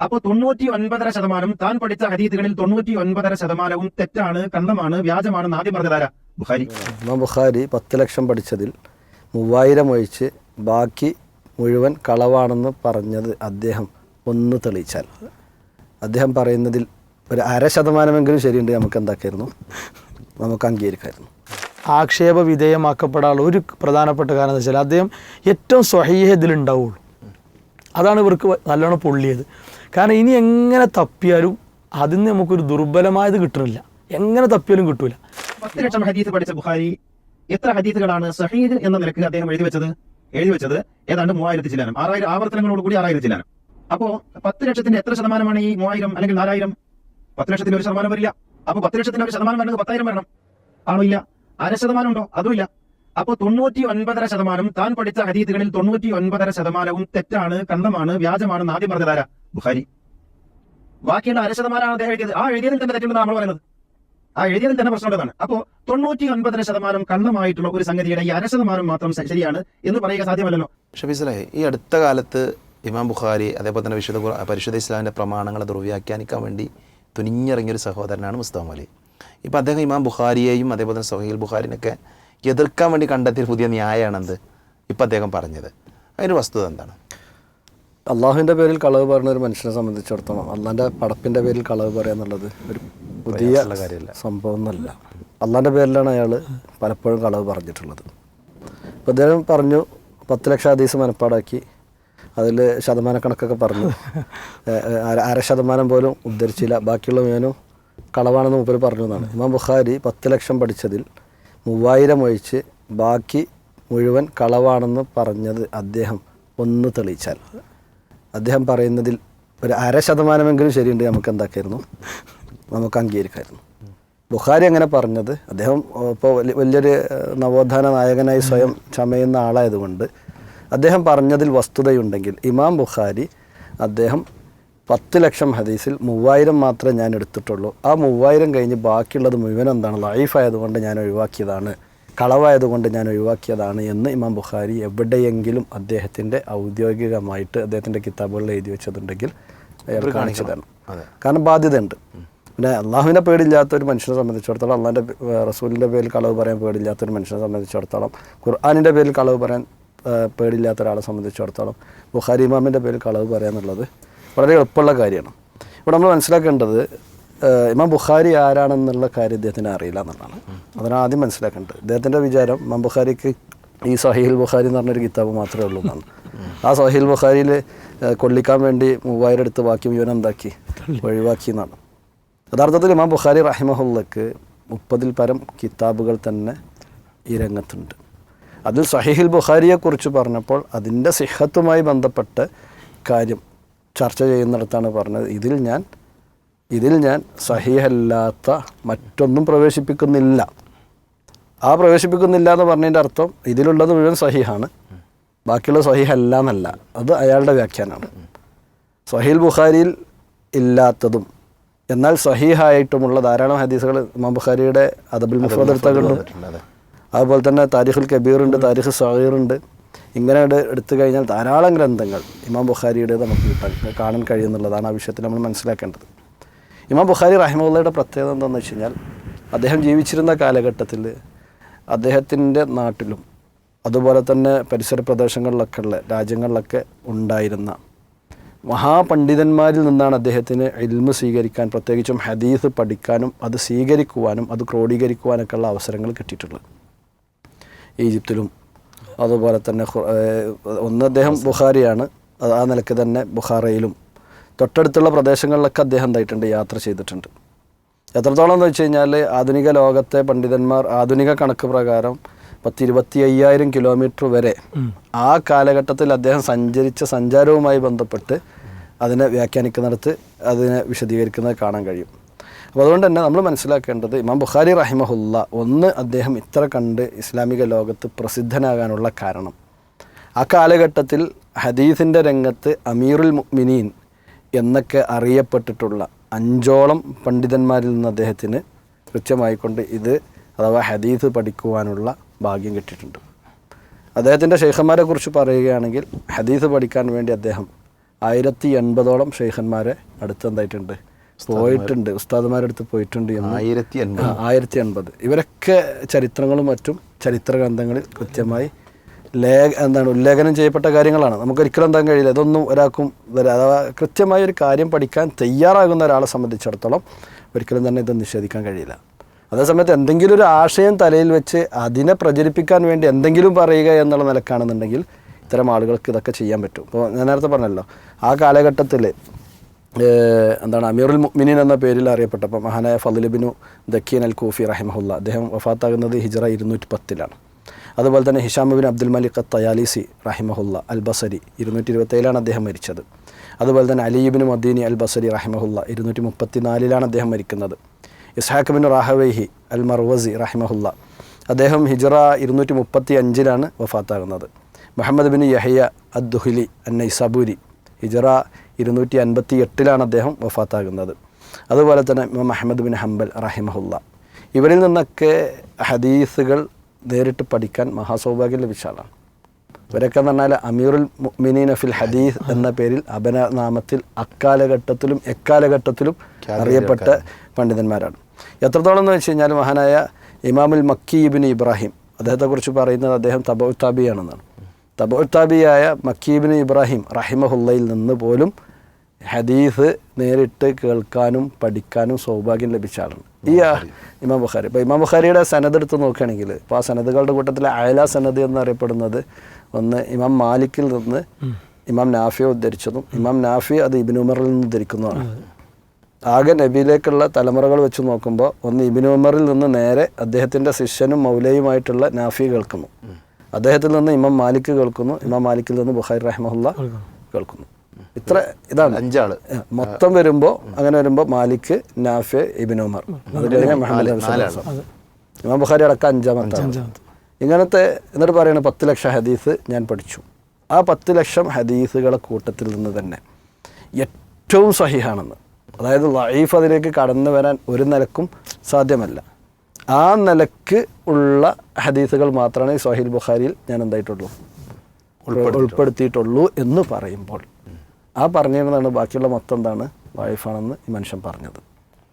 അപ്പോൾ തൊണ്ണൂറ്റി ഒൻപതര ശതമാനം താൻ പഠിച്ച ഹരീതുകളിൽ തൊണ്ണൂറ്റി ഒൻപതര ശതമാനവും തെറ്റാണ് കണ്ടമാണ് വ്യാജമാണ് ആദ്യം പറഞ്ഞതാരാ ബുഹാരി ഇമാം ബുഖാരി പത്ത് ലക്ഷം പഠിച്ചതിൽ മൂവായിരം ഒഴിച്ച് ബാക്കി മുഴുവൻ കളവാണെന്ന് പറഞ്ഞത് അദ്ദേഹം. ഒന്ന് തെളിയിച്ചാൽ. അദ്ദേഹം പറയുന്നതിൽ ഒരു അര ശതമാനമെങ്കിലും ശരിയുണ്ട് നമുക്ക് എന്താക്കായിരുന്നു? നമുക്ക് അംഗീകരിക്കായിരുന്നു. ആക്ഷേപ വിധേയമാക്കപ്പെടാനുള്ള ഒരു പ്രധാനപ്പെട്ട കാരണം എന്ന് വെച്ചാൽ അദ്ദേഹം ഏറ്റവും സ്വഹീഹ ഇതിലുണ്ടാവുള്ളൂ. അതാണ് ഇവർക്ക് നല്ലോണം പൊള്ളിയത്. കാരണം ഇനി എങ്ങനെ തപ്പിയാലും അതിൽ നിന്ന് നമുക്കൊരു ദുർബലമായത് കിട്ടണില്ല. എങ്ങനെ തപ്പിയാലും കിട്ടൂല. പത്ത് ലക്ഷം ഹദീസ് പഠിച്ച ബുഹാരി എത്ര ഹദീസുകളാണ് സഹീദ് എന്ന നിലയ്ക്ക് അദ്ദേഹം എഴുതി വെച്ചത്? എഴുതി വെച്ചത് ഏതാണ്ട് മൂവായിരത്തി ചില്ലാനം. ആറായിരം ആവർത്തനങ്ങളോട് കൂടി ആറായിരം ചില്ലാനം. അപ്പോ പത്ത് ലക്ഷത്തിന്റെ എത്ര ശതമാനമാണ് ഈ മൂവായിരം അല്ലെങ്കിൽ നാലായിരം? പത്ത് ലക്ഷത്തിന്റെ ഒരു ശതമാനം വരില്ല. അപ്പൊ പത്ത് ലക്ഷത്തിന്റെ ഒരു ശതമാനം വരണമെങ്കിൽ പത്തായിരം വരണം. ആണോ ഇല്ല? അര ശതമാനം ഉണ്ടോ? അതുമില്ല അപ്പൊ തൊണ്ണൂറ്റി ഒൻപതര ശതമാനം താൻ പഠിച്ച ഹദീസുകളിൽ തൊണ്ണൂറ്റി ഒൻപതര ശതമാനവും തെറ്റാണ് കള്ളമാണ് വ്യാജമാണ് ആദ്യം പറഞ്ഞതാരാ? ബുഖാരി. ബാക്കിയുള്ള അര ശതമാനമാണ് അദ്ദേഹം എഴുതിയത്. ആ എഴുതിയതിൽ തന്നെ തെറ്റുണ്ടെന്ന് നമ്മൾ പറയുന്നത്. ആ എഴുതിയതിൽ തന്നെ പ്രശ്നമുള്ളതാണ് അപ്പോ തൊണ്ണൂറ്റി ഒൻപതര ശതമാനം കള്ളമായിട്ടുള്ള ഒരു സംഗതിയുടെ ഈ അര ശതമാനം മാത്രം ശരിയാണ് എന്ന് പറയുക സാധ്യമല്ലല്ലോ. ഷഫീസലേ ഈ അടുത്ത കാലത്ത് ഇമാം ബുഖാരി അതേപോലെ തന്നെ വിശുദ്ധ പരിശുദ്ധ ഇസ്ലാമിന്റെ പ്രമാണങ്ങളെ ദുർവ്യാഖ്യാനിക്കാൻ വേണ്ടി തുനിഞ്ഞിറങ്ങിയൊരു സഹോദരനാണ് മുസ്തഫ അലി. ഇപ്പോൾ അദ്ദേഹം ഇമാം ബുഖാരിയെയും അതേപോലെ തന്നെ സഹീൽ ബുഖാരിനൊക്കെ എതിർക്കാൻ വേണ്ടി കണ്ടെത്തിയ പുതിയ ന്യായമാണെന്ത് ഇപ്പം അദ്ദേഹം പറഞ്ഞത്. അതിന്റെ വസ്തുത എന്താണ്? അള്ളാഹുവിന്റെ പേരിൽ കളവ് പറയുന്ന ഒരു മനുഷ്യനെ സംബന്ധിച്ചിടത്തോളം അള്ളാന്റെ പടപ്പിന്റെ പേരിൽ കളവ് പറയുക എന്നുള്ളത് ഒരു പുതിയ കാര്യമല്ല. സംഭവം എന്നല്ല. അള്ളാന്റെ പേരിലാണ് അയാൾ പലപ്പോഴും കളവ് പറഞ്ഞിട്ടുള്ളത്. അപ്പോൾ അദ്ദേഹം പറഞ്ഞു പത്ത് ലക്ഷം ഹദീസ് മനപ്പാടാക്കി അതിൽ ശതമാനക്കണക്കൊക്കെ പറഞ്ഞു. അര ശതമാനം പോലും ഉദ്ധരിച്ചില്ല. ബാക്കിയുള്ള മുഴുവനും കളവാണെന്ന് മൂപ്പർ പറഞ്ഞു എന്നാണ്. ഇമാം ബുഖാരി പത്ത് ലക്ഷം പഠിച്ചതിൽ മൂവായിരം ഒഴിച്ച് ബാക്കി മുഴുവൻ കളവാണെന്ന് പറഞ്ഞത് അദ്ദേഹം ഒന്ന് തെളിയിച്ചാൽ. അദ്ദേഹം പറയുന്നതിൽ ഒരു അര ശതമാനമെങ്കിലും ശരിയുണ്ട് നമുക്ക് എന്താക്കായിരുന്നു? നമുക്ക് അംഗീകരിക്കായിരുന്നു. ബുഖാരി അങ്ങനെ പറഞ്ഞത്. അദ്ദേഹം ഇപ്പോൾ വലിയൊരു നവോത്ഥാന നായകനായി സ്വയം ചമയുന്ന ആളായതുകൊണ്ട് അദ്ദേഹം പറഞ്ഞതിൽ വസ്തുതയുണ്ടെങ്കിൽ ഇമാം ബുഖാരി അദ്ദേഹം പത്ത് ലക്ഷം ഹദീസിൽ മൂവായിരം മാത്രമേ ഞാൻ എടുത്തിട്ടുള്ളൂ. ആ മൂവായിരം കഴിഞ്ഞ് ബാക്കിയുള്ളത് മുഴുവൻ എന്താണ്? ലൈഫ് ആയതുകൊണ്ട് ഞാൻ ഒഴിവാക്കിയതാണ്. കളവായതുകൊണ്ട് ഞാൻ ഒഴിവാക്കിയതാണ് എന്ന് ഇമാം ബുഖാരി എവിടെയെങ്കിലും അദ്ദേഹത്തിന്റെ ഔദ്യോഗികമായിട്ട് അദ്ദേഹത്തിന്റെ കിതാബുകളിൽ എഴുതി വെച്ചതുണ്ടെങ്കിൽ അയാൾ കാണിച്ചു തരണം കാരണം ബാധ്യതയുണ്ട്. പിന്നെ അള്ളാഹുവിനെ പേടില്ലാത്ത ഒരു മനുഷ്യനെ സംബന്ധിച്ചിടത്തോളം അള്ളാഹിന്റെ റസൂലിന്റെ പേരിൽ കളവ് പറയാൻ പേടില്ലാത്ത ഒരു മനുഷ്യനെ സംബന്ധിച്ചിടത്തോളം ഖുർആാനിന്റെ പേരിൽ കളവ് പറയാൻ പേടില്ലാത്ത ഒരാളെ സംബന്ധിച്ചിടത്തോളം ബുഖാരി ഇമാമിന്റെ പേരിൽ കളവ് പറയാന്നുള്ളത് വളരെ എളുപ്പമുള്ള കാര്യമാണ്. ഇവിടെ നമ്മൾ മനസ്സിലാക്കേണ്ടത് ഇമാം ബുഖാരി ആരാണെന്നുള്ള കാര്യം ഇദ്ദേഹത്തിന് അറിയില്ല എന്നുള്ളതാണ്. അതിനാണ് ആദ്യം മനസ്സിലാക്കേണ്ടത്. ഇദ്ദേഹത്തിന്റെ വിചാരം ഇമാം ബുഖാരിക്ക് ഈ സഹീൽ ബുഖാരി എന്ന് പറഞ്ഞൊരു കിതാബ് മാത്രമേ ഉള്ളൂ എന്നാണ്. ആ സഹീൽ ബുഖാരിയിൽ കൊള്ളിക്കാൻ വേണ്ടി മൂവായിരം എടുത്ത് ബാക്കി മുഴുവൻ എന്താക്കി? ഒഴിവാക്കി എന്നാണ്. യഥാർത്ഥത്തിൽ ഇമാം ബുഖാരി റഹിമഹുല്ലക്ക് മുപ്പതിൽ പരം കിതാബുകൾ തന്നെ ഈ രംഗത്തുണ്ട്. അതിൽ സഹീഹിൽ ബുഖാരിയെക്കുറിച്ച് പറഞ്ഞപ്പോൾ അതിന്റെ സിഹത്തുമായി ബന്ധപ്പെട്ട കാര്യം ചർച്ച ചെയ്യുന്നിടത്താണ് പറഞ്ഞത്. ഇതിൽ ഞാൻ ഇതിൽ ഞാൻ സഹിഹല്ലാത്ത മറ്റൊന്നും പ്രവേശിപ്പിക്കുന്നില്ല. ആ പ്രവേശിപ്പിക്കുന്നില്ല എന്ന് പറഞ്ഞതിന്റെ അർത്ഥം ഇതിലുള്ളത് മുഴുവൻ സഹിഹാണ്. ബാക്കിയുള്ള സഹിഹല്ല എന്നല്ല അത് അയാളുടെ വ്യാഖ്യാനമാണ്. സഹീൽ ബുഖാരിയിൽ ഇല്ലാത്തതും എന്നാൽ സഹീഹായിട്ടുമുള്ള ധാരാളം ഹദീസുകൾ ഇമാം ബുഖാരിയുടെ അദബുൽ മുഫ്രദ് എടുത്തുണ്ട് അതുപോലെ തന്നെ താരിഖുൽ കബീറുണ്ട് താരിഖ് സഹീറുണ്ട് ഇങ്ങനെ എടു- എടുത്തു കഴിഞ്ഞാൽ ധാരാളം ഗ്രന്ഥങ്ങൾ ഇമാം ബുഖാരിയുടെ നമുക്ക് കിട്ടാൻ കാണാൻ കഴിയുന്നുള്ളതാണ് ആ വിഷയത്തിൽ നമ്മൾ മനസ്സിലാക്കേണ്ടത്. ഇമാം ബുഖാരി റഹിമുള്ളയുടെ പ്രത്യേകത എന്താണെന്ന് വെച്ച് കഴിഞ്ഞാൽ അദ്ദേഹം ജീവിച്ചിരുന്ന കാലഘട്ടത്തിൽ അദ്ദേഹത്തിന്റെ നാട്ടിലും അതുപോലെ തന്നെ പരിസര പ്രദേശങ്ങളിലൊക്കെ ഉള്ള രാജ്യങ്ങളിലൊക്കെ ഉണ്ടായിരുന്ന മഹാപണ്ഡിതന്മാരിൽ നിന്നാണ് അദ്ദേഹത്തിന് എൽമ് സ്വീകരിക്കാൻ പ്രത്യേകിച്ചും ഹദീസ് പഠിക്കാനും അത് സ്വീകരിക്കുവാനും അത് ക്രോഡീകരിക്കുവാനൊക്കെ ഉള്ള അവസരങ്ങൾ കിട്ടിയിട്ടുള്ളത്. ഈജിപ്തിലും അതുപോലെ തന്നെ ഒന്ന് അദ്ദേഹം ബുഖാരിയാണ് ആ നിലയ്ക്ക് തന്നെ ബുഖാറയിലും തൊട്ടടുത്തുള്ള പ്രദേശങ്ങളിലൊക്കെ അദ്ദേഹം എന്തായിട്ടുണ്ട്? യാത്ര ചെയ്തിട്ടുണ്ട്. എത്രത്തോളം എന്ന് വെച്ച് കഴിഞ്ഞാൽ ആധുനിക ലോകത്തെ പണ്ഡിതന്മാർ ആധുനിക കണക്ക് പ്രകാരം പത്തിരുപത്തി അയ്യായിരം കിലോമീറ്റർ വരെ ആ കാലഘട്ടത്തിൽ അദ്ദേഹം സഞ്ചരിച്ച സഞ്ചാരവുമായി ബന്ധപ്പെട്ട് അതിനെ വ്യാഖ്യാനിക്കുന്നിടത്ത് അതിനെ വിശദീകരിക്കുന്നത് കാണാൻ കഴിയും. അപ്പോൾ അതുകൊണ്ട് തന്നെ നമ്മൾ മനസ്സിലാക്കേണ്ടത് ഇമാം ബുഖാരി റഹിമഹുല്ല ഒന്ന് അദ്ദേഹം ഇത്ര കണ്ട് ഇസ്ലാമിക ലോകത്ത് പ്രസിദ്ധനാകാനുള്ള കാരണം. ആ കാലഘട്ടത്തിൽ ഹദീസിന്റെ രംഗത്ത് അമീറുൽ മുഅ്മിനീൻ എന്നൊക്കെ അറിയപ്പെട്ടിട്ടുള്ള അഞ്ചോളം പണ്ഡിതന്മാരിൽ നിന്ന് അദ്ദേഹത്തിന് കൃത്യമായിക്കൊണ്ട് ഇത് അഥവാ ഹദീസ് പഠിക്കുവാനുള്ള ഭാഗ്യം കിട്ടിയിട്ടുണ്ട്. അദ്ദേഹത്തിന്റെ ഷെയ്ഖന്മാരെ കുറിച്ച് പറയുകയാണെങ്കിൽ ഹദീസ് പഠിക്കാൻ വേണ്ടി അദ്ദേഹം ആയിരത്തി എൺപതോളം ഷെയ്ഖന്മാരെ അടുത്ത് എന്തായിട്ടുണ്ട് പോയിട്ടുണ്ട്. ഉസ്താദുമാരുടെ അടുത്ത് പോയിട്ടുണ്ട് ആയിരത്തി എൺപത്. ആയിരത്തി എൺപത്. ഇവരൊക്കെ ചരിത്രങ്ങളും മറ്റും ചരിത്ര ഗ്രന്ഥങ്ങളിൽ കൃത്യമായി ലേഖ എന്താണ് ഉല്ലേഖനം ചെയ്യപ്പെട്ട കാര്യങ്ങളാണ്. നമുക്ക് ഒരിക്കലും എന്താൻ കഴിയില്ല. ഇതൊന്നും ഒരാൾക്കും അഥവാ കൃത്യമായ ഒരു കാര്യം പഠിക്കാൻ തയ്യാറാകുന്ന ഒരാളെ സംബന്ധിച്ചിടത്തോളം ഒരിക്കലും തന്നെ ഇത് നിഷേധിക്കാൻ കഴിയില്ല. അതേസമയത്ത് എന്തെങ്കിലും ഒരു ആശയം തലയിൽ വെച്ച് അതിനെ പ്രചരിപ്പിക്കാൻ വേണ്ടി എന്തെങ്കിലും പറയുക എന്നുള്ള നിലക്കാണെന്നുണ്ടെങ്കിൽ ഇത്തരം ആളുകൾക്ക് ഇതൊക്കെ ചെയ്യാൻ പറ്റും. ഇപ്പോൾ ഞാൻ നേരത്തെ പറഞ്ഞല്ലോ ആ കാലഘട്ടത്തിൽ എന്താണ് അമീറുൽ മുഅ്മിനീൻ എന്ന പേരിൽ അറിയപ്പെട്ടപ്പോൾ മഹാനായ ഫലിബിനു ദക്കീൻ അൽ കൂഫി റഹിമഹുല്ല അദ്ദേഹം വഫാത്താകുന്നത് ഹിജറ ഇരുന്നൂറ്റി പത്തിലാണ് അതുപോലെ തന്നെ Hisham bin bin Abdul Malik Tayalisi റഹിമഹുല്ല അൽ ബസരി ഇരുന്നൂറ്റി ഇരുപത്തേഴിലാണ് അദ്ദേഹം മരിച്ചത്. അതുപോലെ തന്നെ അലീബിൻ മദീനി അൽ ബസരി റഹിമഹുല്ല ഇരുന്നൂറ്റി മുപ്പത്തിനാലിലാണ് അദ്ദേഹം മരിക്കുന്നത്. ഇസ്ഹാഖ് റാഹവേഹി അൽ മർവസി റഹിമഹുല്ല അദ്ദേഹം ഹിജറ ഇരുന്നൂറ്റി മുപ്പത്തി അഞ്ചിലാണ് വഫാത്താകുന്നത്. മുഹമ്മദ് ബിൻ യഹയ്യ അദ് ദുഹ്ലി അൻ നൈസാബൂരി ഹിജറ ഇരുന്നൂറ്റി അൻപത്തി എട്ടിലാണ് അദ്ദേഹം വഫാത്താകുന്നത്. അതുപോലെ തന്നെ മുഹമ്മദ് ബിൻ ഹംബൽ റഹിമഹുല്ല ഇവരിൽ നിന്നൊക്കെ ഹദീസുകൾ നേരിട്ട് പഠിക്കാൻ മഹാസൗഭാഗ്യം ലഭിച്ച ആളാണ് ഇവരൊക്കെ എന്ന് പറഞ്ഞാൽ അമീറുൽ മുഅ്മിനീന ഫിൽ ഹദീസ് എന്ന പേരിൽ അപനാമത്തിൽ അക്കാലഘട്ടത്തിലും എക്കാലഘട്ടത്തിലും അറിയപ്പെട്ട പണ്ഡിതന്മാരാണ്. എത്രത്തോളം എന്ന് വെച്ച് കഴിഞ്ഞാൽ മഹാനായ ഇമാമുൽ മക്കി ഇബിൻ ഇബ്രാഹിം അദ്ദേഹത്തെക്കുറിച്ച് പറയുന്നത് അദ്ദേഹം തബൗത്താബിയാണെന്നാണ് തബൗത്താബിയായ മക്കീബിൻ ഇബ്രാഹിം റഹിമഹുല്ലയിൽ നിന്ന് പോലും ഹദീസ് നേരിട്ട് കേൾക്കാനും പഠിക്കാനും സൗഭാഗ്യം ലഭിച്ച ആളാണ്. ഈ ഇമാം ബുഖാരി. ഇപ്പോൾ ഇമാം ബുഖാരിയുടെ സനദെടുത്ത് നോക്കുകയാണെങ്കിൽ ഇപ്പോൾ ആ സനദുകളുടെ കൂട്ടത്തിൽ അയല സനദ് എന്നറിയപ്പെടുന്നത് ഒന്ന് ഇമാം മാലിക്കിൽ നിന്ന് ഇമാം നാഫിയെ ഉദ്ധരിച്ചതും ഇമാം നാഫി അത് ഇബിൻ ഉമറിൽ നിന്ന് ഉദ്ധരിക്കുന്നതാണ് ആകെ നബിയിലേക്കുള്ള തലമുറകൾ വെച്ച് നോക്കുമ്പോൾ ഒന്ന് ഇബിൻ ഉമറിൽ നിന്ന് നേരെ അദ്ദേഹത്തിന്റെ ശിഷ്യനും മൗലയുമായിട്ടുള്ള നാഫി കേൾക്കുന്നു. അദ്ദേഹത്തിൽ നിന്ന് ഇമാം മാലിക് കേൾക്കുന്നു ഇമാം മാലിക്കിൽ നിന്ന് ബുഖാരി റഹ്മുല്ല കേൾക്കുന്നു. ഇത്ര ഇതാണ്. അഞ്ചാൾ. മൊത്തം വരുമ്പോൾ അങ്ങനെ വരുമ്പോ മാലിക് നാഫെ ഇബിൻ ഉമർ. അത് കഴിഞ്ഞാൽ മുഹമ്മദ്. ഇമാം ബുഖാരി അടക്കം അഞ്ചാമത്തെ ഇങ്ങനത്തെ എന്നിട്ട് പറയുന്നത് പത്ത് ലക്ഷം ഹദീസ് ഞാൻ പഠിച്ചു. ആ പത്ത് ലക്ഷം ഹദീസുകളെ കൂട്ടത്തിൽ നിന്ന് തന്നെ ഏറ്റവും സഹിഹാണെന്ന്. അതായത് ലൈഫ് അതിലേക്ക് കടന്നു വരാൻ ഒരു നിലക്കും സാധ്യമല്ല. ആ നിലയ്ക്ക് ഉള്ള ഹദീസുകൾ മാത്രമേ ഈ സഹീൽ ബുഖാരിയിൽ ഞാൻ എന്തായിട്ടുള്ളൂ? ഉൾപ്പെടുത്തിയിട്ടുള്ളൂ എന്ന് പറയുമ്പോൾ. ആ പറഞ്ഞിരുന്നതാണ് ബാക്കിയുള്ള മൊത്തം എന്താണ് വൈഫാണെന്ന് ഈ മനുഷ്യൻ പറഞ്ഞത്.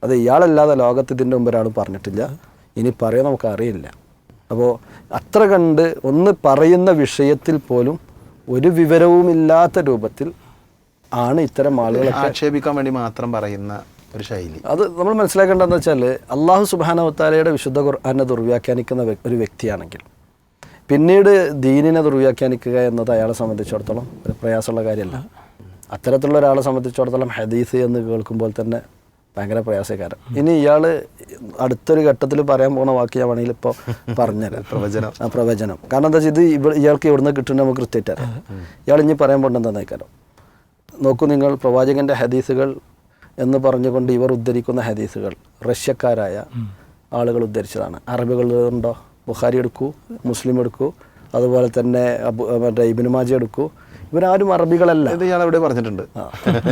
അത് ഇയാളല്ലാതെ ലോകത്ത് ഇതിന്റെ മുമ്പ് ഒരാൾ പറഞ്ഞിട്ടില്ല. ഇനി പറയാൻ നമുക്ക് അറിയില്ല. അപ്പോൾ അത്ര കണ്ട് ഒന്ന് പറയുന്ന വിഷയത്തിൽ പോലും ഒരു വിവരവുമില്ലാത്ത രൂപത്തിൽ ആണ് ഇത്തരം ആളുകളെ ആക്ഷേപിക്കാൻ വേണ്ടി മാത്രം പറയുന്ന ഒരു ശൈലി. അത് നമ്മൾ മനസ്സിലാക്കേണ്ടതെന്ന് വെച്ചാൽ അള്ളാഹു സുബാനവത്താലയുടെ വിശുദ്ധ ഖുർആാനെ ദുർവ്യാഖ്യാനിക്കുന്ന ഒരു വ്യക്തിയാണെങ്കിൽ പിന്നീട് ദീനിനെ ദുർവ്യാഖ്യാനിക്കുക എന്നത് അയാളെ സംബന്ധിച്ചിടത്തോളം ഒരു പ്രയാസമുള്ള കാര്യമല്ല. അത്തരത്തിലുള്ള ഒരാളെ സംബന്ധിച്ചിടത്തോളം ഹദീസ് എന്ന് കേൾക്കുമ്പോൾ തന്നെ ഭയങ്കര പ്രയാസക്കാരൻ. ഇനി ഇയാൾ അടുത്തൊരു ഘട്ടത്തിൽ പറയാൻ പോകുന്ന വാക്ക് ഞാൻ വേണമെങ്കിൽ ഇപ്പോൾ പറഞ്ഞുതരാം. പ്രവചനം. ആ പ്രവചനം. കാരണം എന്താ വെച്ചാൽ ഇത് ഇവ ഇയാൾക്ക് എവിടുന്ന് കിട്ടുന്നത് നമുക്ക് കൃത്യമായിട്ട് അറിയാം. ഇയാൾ ഇനി പറയാൻ പോകണ്ടെന്താ നോക്കൂ നിങ്ങൾ പ്രവാചകന്റെ ഹദീസുകൾ എന്ന് പറഞ്ഞുകൊണ്ട് ഇവർ ഉദ്ധരിക്കുന്ന ഹദീസുകൾ. റഷ്യക്കാരായ ആളുകൾ ഉദ്ധരിച്ചതാണ്. അറബികളുണ്ടോ ബുഖാരി എടുക്കൂ മുസ്ലിം എടുക്കൂ അതുപോലെ തന്നെ അബു മറ്റേ ഇബിനുമാജി എടുക്കൂ ഇവരാരും അറബികളല്ല. ഇത് ഞാൻ അവിടെ പറഞ്ഞിട്ടുണ്ട്.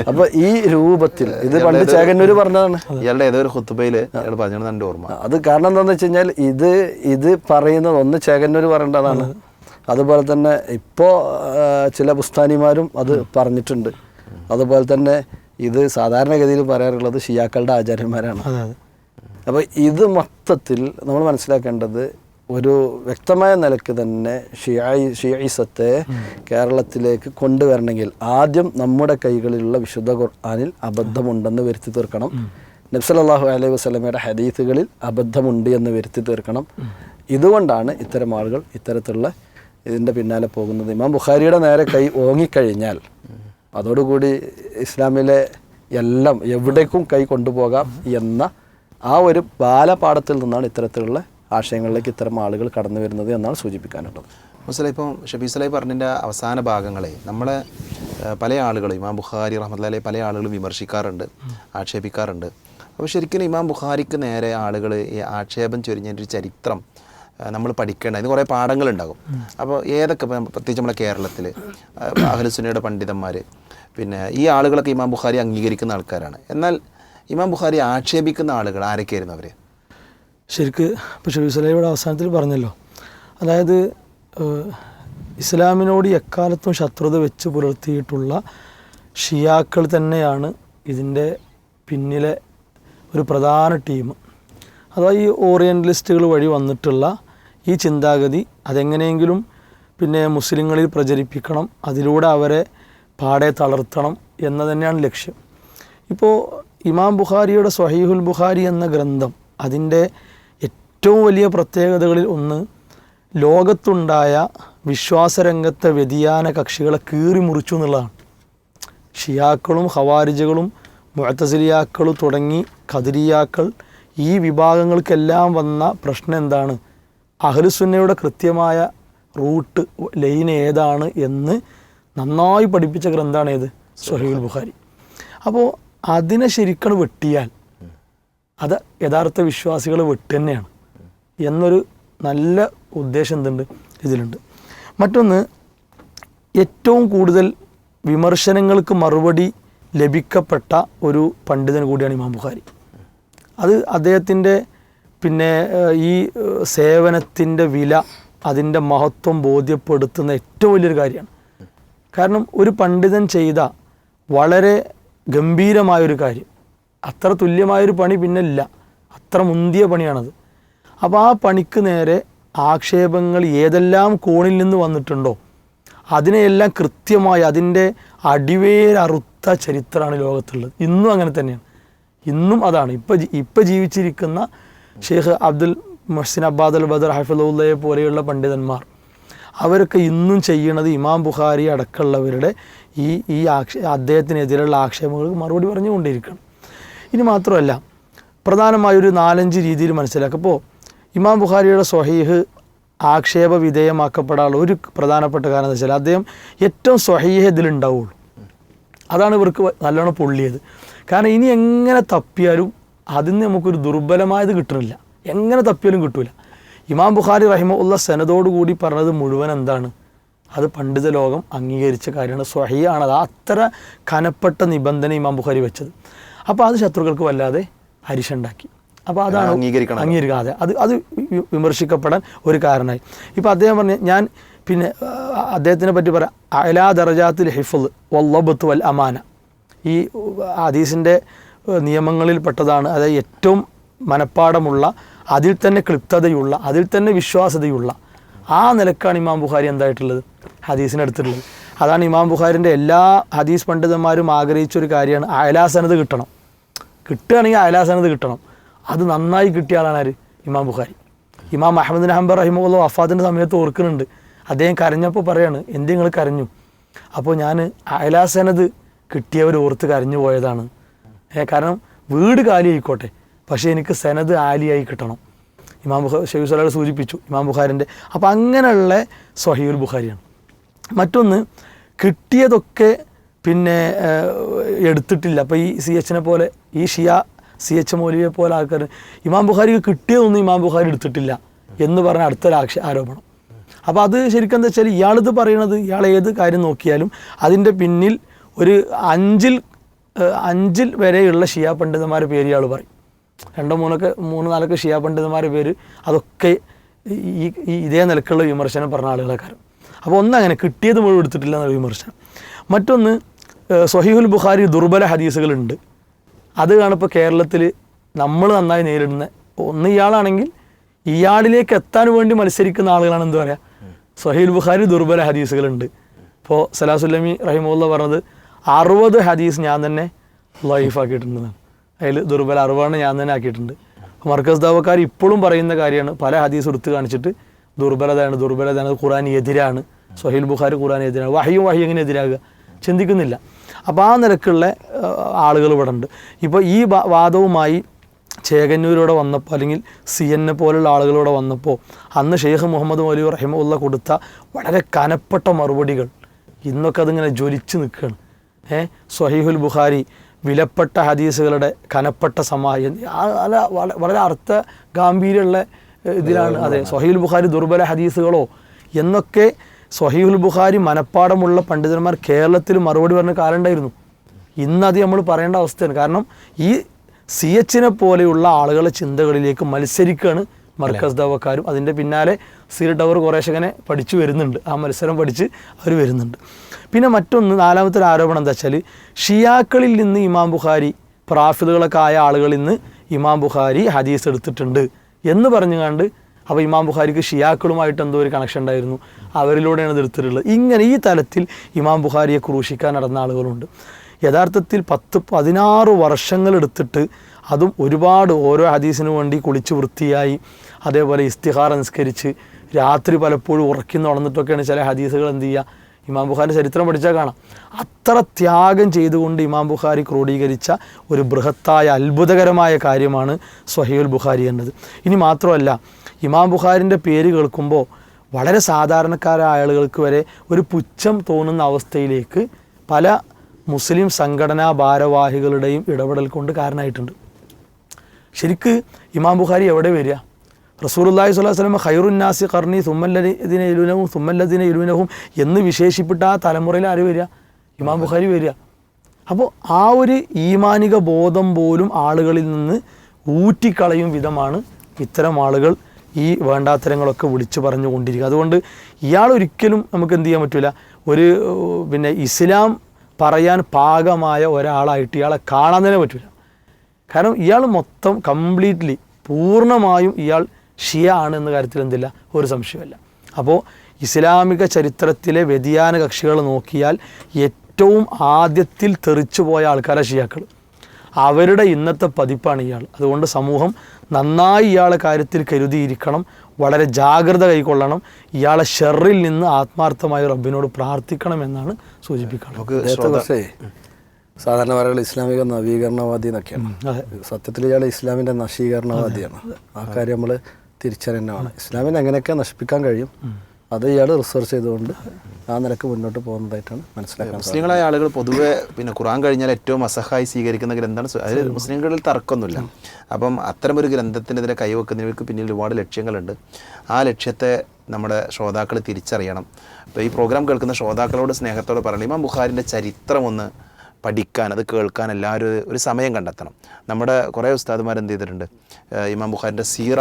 അപ്പൊ ഈ രൂപത്തിൽ ഇത് പണ്ട് ചേകന്നൂര് പറഞ്ഞതാണ്. ഇയാളുടെ ഏതൊരു ഹുത്തുബയിൽ ഇയാൾ പറഞ്ഞത് എന്റെ ഓർമ്മ. അത് കാരണം എന്താണെന്ന് വെച്ച് കഴിഞ്ഞാൽ ഇത് ഇത് പറയുന്നത് ഒന്ന് ചേകന്നൂര് പറയേണ്ടതാണ്. അതുപോലെ തന്നെ ഇപ്പോ ചില പുസ്താനിമാരും അത് പറഞ്ഞിട്ടുണ്ട്. അതുപോലെ തന്നെ ഇത് സാധാരണഗതിയിൽ പറയാറുള്ളത് ഷിയാക്കളുടെ ആചാര്യന്മാരാണ്. അപ്പോൾ ഇത് മൊത്തത്തിൽ നമ്മൾ മനസ്സിലാക്കേണ്ടത് ഒരു വ്യക്തമായ നിലയ്ക്ക് തന്നെ ഷിയായി ഷിയായിസത്തെ കേരളത്തിലേക്ക് കൊണ്ടുവരണമെങ്കിൽ ആദ്യം നമ്മുടെ കൈകളിലുള്ള വിശുദ്ധ ഖുർആാനിൽ അബദ്ധമുണ്ടെന്ന് വരുത്തി തീർക്കണം. നബ്സലാഹു അലൈഹി വസ്ലമയുടെ ഹദീസുകളിൽ അബദ്ധമുണ്ട് എന്ന് വരുത്തി തീർക്കണം. ഇതുകൊണ്ടാണ് ഇത്തരം ആളുകൾ ഇത്തരത്തിലുള്ള ഇതിന്റെ പിന്നാലെ പോകുന്നത്. ഇമാം ബുഖാരിയുടെ നേരെ കൈ ഓങ്ങിക്കഴിഞ്ഞാൽ അതോടുകൂടി ഇസ്ലാമിലെ എല്ലാം എവിടേക്കും കൈ കൊണ്ടുപോകാം എന്ന ആ ഒരു ബാലപാഠത്തിൽ നിന്നാണ് ഇത്തരത്തിലുള്ള ആശയങ്ങളിലേക്ക് ഇത്തരം ആളുകൾ കടന്നു വരുന്നത് എന്നാണ് സൂചിപ്പിക്കാനുള്ളത്. മുസ്ലിം ഇപ്പം ഷബീസ് അലൈ പറഞ്ഞതിന്റെ അവസാന ഭാഗങ്ങളെ നമ്മളെ പല ആളുകളും ഇമാം ബുഖാരി റഹ്മത്തുള്ളി പല ആളുകളും വിമർശിക്കാറുണ്ട് ആക്ഷേപിക്കാറുണ്ട്. അപ്പോൾ ശരിക്കും ഇമാം ബുഖാരിക്ക് നേരെ ആളുകൾ ഈ ആക്ഷേപം ചൊരിഞ്ഞതിന്റെ ഒരു ചരിത്രം നമ്മൾ പഠിക്കേണ്ട ഇതിന് കുറേ പാഠങ്ങളുണ്ടാകും. അപ്പോൾ ഏതൊക്കെ പ്രത്യേകിച്ച് നമ്മുടെ കേരളത്തിൽ അഹലുസുനയുടെ പണ്ഡിതന്മാർ പിന്നെ ഈ ആളുകളൊക്കെ ഇമാം ബുഖാരി അംഗീകരിക്കുന്ന ആൾക്കാരാണ്. എന്നാൽ ഇമാം ബുഖാരി ആക്ഷേപിക്കുന്ന ആളുകൾ ആരൊക്കെയായിരുന്നു അവർ ശരിക്ക് പക്ഷേ അലൈയുടെ അവസാനത്തിൽ പറഞ്ഞല്ലോ. അതായത് ഇസ്ലാമിനോട് എക്കാലത്തും ശത്രുത വെച്ച് പുലർത്തിയിട്ടുള്ള ഷിയാക്കൾ തന്നെയാണ് ഇതിന്റെ പിന്നിലെ ഒരു പ്രധാന ടീം. അഥവാ ഈ ഓറിയന്റലിസ്റ്റുകൾ വഴി വന്നിട്ടുള്ള ഈ ചിന്താഗതി അതെങ്ങനെയെങ്കിലും പിന്നെ മുസ്ലിങ്ങളിൽ പ്രചരിപ്പിക്കണം അതിലൂടെ അവരെ പാടെ തളർത്തണം എന്ന തന്നെയാണ് ലക്ഷ്യം. ഇപ്പോൾ ഇമാം ബുഖാരിയുടെ സ്വഹീഹുൽ ബുഖാരി എന്ന ഗ്രന്ഥം അതിന്റെ ഏറ്റവും വലിയ പ്രത്യേകതകളിൽ ഒന്ന് ലോകത്തുണ്ടായ വിശ്വാസരംഗത്തെ വ്യതിയാന കക്ഷികളെ കീറി മുറിച്ചു എന്നുള്ളതാണ്. ഷിയാക്കളും ഹവാരിജകളും മുഴത്തസിലിയാക്കളും തുടങ്ങി കതിരിയാക്കൾ ഈ വിഭാഗങ്ങൾക്കെല്ലാം വന്ന പ്രശ്നം എന്താണ്? അഹലുസുന്നയുടെ കൃത്യമായ റൂട്ട് ലൈൻ ഏതാണ് എന്ന് നന്നായി പഠിപ്പിച്ച ഗ്രന്ഥമാണ് ഏത്? Sahih Bukhari. അപ്പോൾ അതിനെ ശരിക്കണ് വെട്ടിയാൽ അത് യഥാർത്ഥ വിശ്വാസികൾ വെട്ട് തന്നെയാണ് എന്നൊരു നല്ല ഉദ്ദേശം എന്തുണ്ട്? ഇതിലുണ്ട്. മറ്റൊന്ന് ഏറ്റവും കൂടുതൽ വിമർശനങ്ങൾക്ക് മറുപടി ലഭിക്കപ്പെട്ട ഒരു പണ്ഡിതൻ കൂടിയാണ് ഇമാം ബുഖാരി. അത് അദ്ദേഹത്തിന്റെ പിന്നെ ഈ സേവനത്തിന്റെ വില അതിന്റെ മഹത്വം ബോധ്യപ്പെടുത്തുന്ന ഏറ്റവും വലിയൊരു കാര്യമാണ്. കാരണം ഒരു പണ്ഡിതൻ ചെയ്ത വളരെ ഗംഭീരമായൊരു കാര്യം അത്ര തുല്യമായൊരു പണി പിന്നെ ഇല്ല അത്ര മുന്തിയ പണിയാണത്. അപ്പോൾ ആ പണിക്ക് നേരെ ആക്ഷേപങ്ങൾ ഏതെല്ലാം കോണിൽ നിന്ന് വന്നിട്ടുണ്ടോ അതിനെയെല്ലാം കൃത്യമായി അതിന്റെ അടിവേരറുത്ത ചരിത്രമാണ് ലോകത്തുള്ളത്. ഇന്നും അങ്ങനെ തന്നെയാണ്. ഇന്നും അതാണ്. ഇപ്പം ഇപ്പം ജീവിച്ചിരിക്കുന്ന ഷെയ്ഖ് അബ്ദുൽ മഹ്സിൻ അബ്ബാദ് അൽ ബദർ ഹഫിദുല്ലയെ പോലെയുള്ള പണ്ഡിതന്മാർ അവരൊക്കെ ഇന്നും ചെയ്യുന്നത് ഇമാം ബുഖാരി അടക്കമുള്ളവരുടെ ഈ ഈ ആക്ഷേ അദ്ദേഹത്തിനെതിരെയുള്ള ആക്ഷേപങ്ങൾക്ക് മറുപടി പറഞ്ഞുകൊണ്ടിരിക്കണം ഇനി മാത്രമല്ല പ്രധാനമായൊരു നാലഞ്ച് രീതിയിൽ മനസ്സിലാക്കുക. ഇപ്പോൾ ഇമാം ബുഖാരിയുടെ സ്വഹീഹ് ആക്ഷേപ വിധേയമാക്കപ്പെടാനുള്ള ഒരു പ്രധാനപ്പെട്ട കാരണം എന്താ വെച്ചാൽ അദ്ദേഹം ഏറ്റവും സ്വഹീഹ് ഇതിലുണ്ടാവുള്ളൂ അതാണ് ഇവർക്ക് നല്ലോണം പൊള്ളിയത്. കാരണം ഇനി എങ്ങനെ തപ്പിയാലും അതിൽ നിന്ന് നമുക്കൊരു ദുർബലമായത് കിട്ടണില്ല. എങ്ങനെ തപ്പിയാലും കിട്ടൂല. ഇമാം ബുഖാരി റഹിമ ഉള്ള സനതോടുകൂടി പറഞ്ഞത് മുഴുവൻ എന്താണ്? അത് പണ്ഡിത ലോകം അംഗീകരിച്ച കാര്യമാണ്. സ്വഹിയാണ് അത് അത്ര കനപ്പെട്ട നിബന്ധന ഇമാം ബുഖാരി വെച്ചത്. അപ്പോൾ അത് ശത്രുക്കൾക്ക് വല്ലാതെ അരിശുണ്ടാക്കി അപ്പോൾ അതാണ് അംഗീകരിക്കണം. അംഗീകരിക്കാതെ. അത് അത് വിമർശിക്കപ്പെടാൻ ഒരു കാരണമായി. ഇപ്പോൾ അദ്ദേഹം പറഞ്ഞ ഞാൻ പിന്നെ അദ്ദേഹത്തിനെ പറ്റി പറയാം. അലാ ദറജാത്തിൽ ഹിഫുൽ വല്ലബത്ത് വൽ അമാന. ഈ ഹദീസിന്റെ നിയമങ്ങളിൽപ്പെട്ടതാണ് അതായത് ഏറ്റവും മനപ്പാടമുള്ള അതിൽ തന്നെ ക്ലിപ്തതയുള്ള അതിൽ തന്നെ വിശ്വാസതയുള്ള ആ നിലക്കാണ് ഇമാം ബുഖാരി എന്തായിട്ടുള്ളത്? ഹദീസിനെടുത്തിട്ടുള്ളത് അതാണ് ഇമാം ബുഖാരിന്റെ എല്ലാ ഹദീസ് പണ്ഡിതന്മാരും ആഗ്രഹിച്ച ഒരു കാര്യമാണ് അയലാസനത് കിട്ടണം. കിട്ടുകയാണെങ്കിൽ അയലാസനത് കിട്ടണം. അത് നന്നായി കിട്ടിയ ആളാണ് ആര്? ഇമാം ബുഖാരി. ഇമാം അഹമ്മദ് ഹംബർ റഹിമുള്ള വഫാദിന്റെ സമയത്ത് ഓർക്കുന്നുണ്ട്. അദ്ദേഹം കരഞ്ഞപ്പോൾ പറയാണ് എന്ത് നിങ്ങൾ കരഞ്ഞു? അപ്പോൾ ഞാൻ അയലാസനത് കിട്ടിയവർ ഓർത്ത് കരഞ്ഞു പോയതാണ്. കാരണം വീട് കാലി ആയിക്കോട്ടെ പക്ഷേ എനിക്ക് സെനത് ആലിയായി കിട്ടണം. ഇമാം ബുഖാർ ഷെയ്ഖ് സലാഹ് സൂചിപ്പിച്ചു ഇമാം ബുഖാരിന്റെ അപ്പോൾ അങ്ങനെയുള്ള സ്വഹീൽ ബുഖാരിയാണ്. മറ്റൊന്ന് കിട്ടിയതൊക്കെ പിന്നെ എടുത്തിട്ടില്ല. അപ്പോൾ ഈ സി എച്ചിനെ പോലെ ഈ ഷിയ സി എച്ച് മൗലിയെ പോലെ ആൾക്കാർ ഇമാം ബുഖാരിക്ക് കിട്ടിയതൊന്നും ഇമാം ബുഖാരി എടുത്തിട്ടില്ല എന്ന് പറഞ്ഞ അടുത്തൊരു ആക്ഷ ആരോപണം. അപ്പോൾ അത് ശരിക്കും എന്താ വെച്ചാൽ ഇയാളിത് പറയണത് ഇയാൾ ഏത് കാര്യം നോക്കിയാലും അതിന്റെ പിന്നിൽ ഒരു അഞ്ചിൽ അഞ്ചിൽ വരെയുള്ള ഷിയ പണ്ഡിതന്മാരുടെ പേര് ഇയാൾ പറയും. രണ്ടോ മൂന്നൊക്കെ മൂന്ന് നാലൊക്കെ ഷിയ പണ്ഡിതന്മാരുടെ പേര് അതൊക്കെ ഈ ഇതേ നിലക്കുള്ള വിമർശനം പറഞ്ഞ ആളുകളെ കാരണം അപ്പോൾ ഒന്ന് അങ്ങനെ കിട്ടിയത് മുഴുവൻ എടുത്തിട്ടില്ല എന്നുള്ള വിമർശനം. മറ്റൊന്ന് സൊഹീഹുൽ ബുഖാരി ദുർബല ഹദീസുകളുണ്ട്. അത് കാണിപ്പോൾ കേരളത്തിൽ നമ്മൾ നന്നായി നേരിടുന്ന ഒന്ന് ഇയാളാണെങ്കിൽ ഇയാളിലേക്ക് എത്താൻ വേണ്ടി മത്സരിക്കുന്ന ആളുകളാണ് എന്താ പറയുക സഹീൽ ബുഖാരി ദുർബല ഹദീസുകളുണ്ട്. ഇപ്പോൾ സലാസുല്ലമി റഹിമുള്ള പറഞ്ഞത് അറുപത് ഹദീസ് ഞാൻ തന്നെ ലൈഫ് ആക്കിയിട്ടുണ്ടെന്നാണ് അതിൽ ദുർബല അറുപതാണ് ഞാൻ തന്നെ ആക്കിയിട്ടുണ്ട്. മർക്കസ് ദാവക്കാർ ഇപ്പോഴും പറയുന്ന കാര്യമാണ്. പല ഹദീസ് എടുത്ത് കാണിച്ചിട്ട് ദുർബലതയാണ് ദുർബലതയാണ് ഖുറാൻ എതിരാണ്. സഹീൽ ബുഖാരി ഖുറാൻ എതിരാണ്. വഹിയും വഹി എങ്ങനെ എതിരാകുക? ചിന്തിക്കുന്നില്ല. അപ്പോൾ ആ നിരക്കുള്ള ആളുകൾ ഇവിടെ ഉണ്ട്. ഇപ്പോൾ ഈ വാദവുമായി ചേകന്നൂരിലൂടെ വന്നപ്പോൾ അല്ലെങ്കിൽ സി എൻ എ പോലുള്ള ആളുകളോടെ വന്നപ്പോൾ അന്ന് ഷെയ്ഖ് മുഹമ്മദ് മൗലി റഹിമുള്ള കൊടുത്ത വളരെ കനപ്പെട്ട മറുപടികൾ ഇന്നൊക്കെ അതിങ്ങനെ ജ്വലിച്ച് നിൽക്കുകയാണ്. ഏ സൊഹീഹുൽ ബുഖാരി വിലപ്പെട്ട ഹദീസുകളുടെ കനപ്പെട്ട നല്ല വളരെ അർത്ഥ ഗാംഭീര്യമുള്ള ഏഹ്, ഇതിലാണ്. അതെ സൊഹീൽ ബുഖാരി ദുർബല ഹദീസുകളോ എന്നൊക്കെ സ്വഹീഹുൽ ബുഖാരി മനപ്പാടമുള്ള പണ്ഡിതന്മാർ കേരളത്തിൽ മറുപടി പറഞ്ഞ കാലം ഉണ്ടായിരുന്നു. ഇന്നത് നമ്മൾ പറയേണ്ട അവസ്ഥയാണ്. കാരണം ഈ സി എച്ചിനെ പോലെയുള്ള ആളുകളുടെ ചിന്തകളിലേക്ക് മത്സരിക്കുകയാണ് മർക്കസ് ദവക്കാരും. അതിന്റെ പിന്നാലെ സീർ ടവർ കുറേശകനെ പഠിച്ചു വരുന്നുണ്ട്. ആ മത്സരം പഠിച്ച് അവർ വരുന്നുണ്ട്. പിന്നെ മറ്റൊന്ന് നാലാമത്തെ ഒരു ആരോപണം എന്താ വെച്ചാൽ ഷിയാക്കളിൽ നിന്ന് ഇമാം ബുഖാരി പ്രാഫിലുകളൊക്കെ ആയ ആളുകളിൽ നിന്ന് ഇമാം ബുഖാരി ഹദീസ് എടുത്തിട്ടുണ്ട് എന്ന് പറഞ്ഞു കണ്ട് അപ്പോൾ ഇമാം ബുഖാരിക്ക് ഷിയാക്കളുമായിട്ട് എന്തോ ഒരു കണക്ഷൻ ഉണ്ടായിരുന്നു. അവരിലൂടെയാണ് എടുത്തിട്ടുള്ളത്. ഇങ്ങനെ ഈ തലത്തിൽ ഇമാം ബുഖാരിയെ ക്രൂശിക്കാൻ നടന്ന ആളുകളുണ്ട്. യഥാർത്ഥത്തിൽ പത്ത് പതിനാറ് വർഷങ്ങൾ എടുത്തിട്ട് അതും ഒരുപാട് ഓരോ ഹദീസിനു വേണ്ടി കുളിച്ച് വൃത്തിയായി അതേപോലെ ഇസ്തിഹാർ നിസ്കരിച്ച് രാത്രി പലപ്പോഴും ഉറക്കി നടന്നിട്ടൊക്കെയാണ് ചില ഹദീസുകൾ എന്ത് ചെയ്യുക? ഇമാം ബുഖാരി ചരിത്രം പഠിച്ചാൽ കാണാം. അത്ര ത്യാഗം ചെയ്തുകൊണ്ട് ഇമാം ബുഖാരി ക്രോഡീകരിച്ച ഒരു ബൃഹത്തായ അത്ഭുതകരമായ കാര്യമാണ് സ്വഹീൽ ബുഖാരി എന്നത്. ഇനി മാത്രമല്ല ഇമാം ബുഖാരിന്റെ പേര് കേൾക്കുമ്പോൾ വളരെ സാധാരണക്കാരായ ആളുകൾക്ക് വരെ ഒരു പുച്ഛം തോന്നുന്ന അവസ്ഥയിലേക്ക് പല മുസ്ലിം സംഘടനാ ഭാരവാഹികളുടെയും ഇടപെടൽ കൊണ്ട് കാരണമായിട്ടുണ്ട്. ശരിക്ക് ഇമാം ബുഖാരി എവിടെ വരിക? റസൂലുള്ളാഹി സ്വല്ലല്ലാഹു അലൈഹി വസല്ലം ഖൈറുന്നാസി കർണി സുമ്മല്ലദിന ഇലുനഹും സുമ്മല്ലദിന ഇലുനഹും എന്ന് വിശേഷിപ്പിട്ട ആ തലമുറയിൽ ആര് വരിക? ഇമാം ബുഖാരി വരിക. അപ്പോൾ ആ ഒരു ഈമാനിക ബോധം പോലും ആളുകളിൽ നിന്ന് ഊറ്റിക്കളയും വിധമാണ് ഇത്തരം ആളുകൾ ഈ വേണ്ടാത്തരങ്ങളൊക്കെ വിളിച്ചു പറഞ്ഞു പറഞ്ഞുകൊണ്ടിരിക്കുക അതുകൊണ്ട് ഇയാൾ ഒരിക്കലും നമുക്ക് എന്ത് ചെയ്യാൻ പറ്റില്ല ഒരു പിന്നെ ഇസ്ലാം പറയാൻ പാകമായ ഒരാളായിട്ട് ഇയാളെ കാണാൻ തന്നെ പറ്റില്ല കാരണം ഇയാൾ മൊത്തം കംപ്ലീറ്റ്ലി പൂർണമായും ഇയാൾ ഷിയ ആണ് എന്ന കാര്യത്തിൽ എന്തില്ല? ഒരു സംശയമല്ല അപ്പോൾ ഇസ്ലാമിക ചരിത്രത്തിലെ വ്യതിയാന കക്ഷികൾ നോക്കിയാൽ ഏറ്റവും ആദ്യത്തിൽ തെറിച്ചു പോയ ആൾക്കാരെ ഷിയാക്കൾ അവരുടെ ഇന്നത്തെ പതിപ്പാണ് ഇയാൾ. അതുകൊണ്ട് സമൂഹം നന്നായി ഇയാളെ കാര്യത്തിൽ കരുതിയിരിക്കണം. വളരെ ജാഗ്രത കൈക്കൊള്ളണം. ഇയാളെ ഷെറിൽ നിന്ന് ആത്മാർത്ഥമായി റബ്ബിനോട് പ്രാർത്ഥിക്കണം എന്നാണ് സൂചിപ്പിക്കുന്നത് സാധാരണ പറയുന്നത് ഇസ്ലാമിക നവീകരണവാദി എന്നൊക്കെയാണ്. സത്യത്തിൽ ഇയാൾ ഇസ്ലാമിന്റെ നശീകരണവാദിയാണ്. ആ കാര്യം നമ്മൾ തിരിച്ചറിയുന്നതാണ്. ഇസ്ലാമിനെ എങ്ങനെയൊക്കെ നശിപ്പിക്കാൻ കഴിയും അത് ഇയാൾ റിസർച്ച് ചെയ്തുകൊണ്ട് ആ നിലയ്ക്ക് മുന്നോട്ട് പോകുന്നതായിട്ടാണ് മനസ്സിലാക്കുന്നത്. മുസ്ലിങ്ങളായ ആളുകൾ പൊതുവെ പിന്നെ ഖുറാൻ കഴിഞ്ഞാൽ ഏറ്റവും അസഹായി സ്വീകരിക്കുന്ന ഗ്രന്ഥമാണ് അതിൽ മുസ്ലിങ്ങളിൽ തർക്കമൊന്നുമില്ല. അപ്പം അത്തരമൊരു ഗ്രന്ഥത്തിനെതിരെ കൈവെക്കുന്നവർക്ക് പിന്നിൽ ഒരുപാട് ലക്ഷ്യങ്ങളുണ്ട്. ആ ലക്ഷ്യത്തെ നമ്മുടെ ശ്രോതാക്കൾ തിരിച്ചറിയണം. അപ്പോൾ ഈ പ്രോഗ്രാം കേൾക്കുന്ന ശ്രോതാക്കളോട് സ്നേഹത്തോടെ പറയണം. ഇമാം ബുഖാരിന്റെ ചരിത്രം ഒന്ന് പഠിക്കാൻ അത് കേൾക്കാൻ എല്ലാവരും ഒരു സമയം കണ്ടെത്തണം. നമ്മുടെ കുറേ ഉസ്താദുമാർ എന്ത് ചെയ്തിട്ടുണ്ട്? ഇമാം ബുഖാരിന്റെ സീറ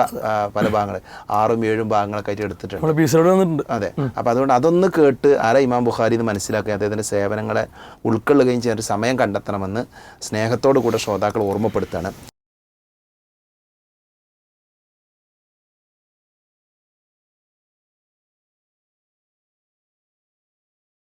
പല ഭാഗങ്ങൾ ആറും ഏഴും ഭാഗങ്ങളൊക്കെ ആയിട്ട് എടുത്തിട്ടുണ്ട്. അതെ. അപ്പോൾ അതുകൊണ്ട് അതൊന്ന് കേട്ട് ആരാ ഇമാം ബുഖാരി എന്ന് മനസ്സിലാക്കുക അദ്ദേഹത്തിന്റെ സേവനങ്ങളെ ഉൾക്കൊള്ളുകയും ചെയ്യാൻ ഒരു സമയം കണ്ടെത്തണമെന്ന് സ്നേഹത്തോടു കൂടെ ശ്രോതാക്കൾ ഓർമ്മപ്പെടുത്താണ്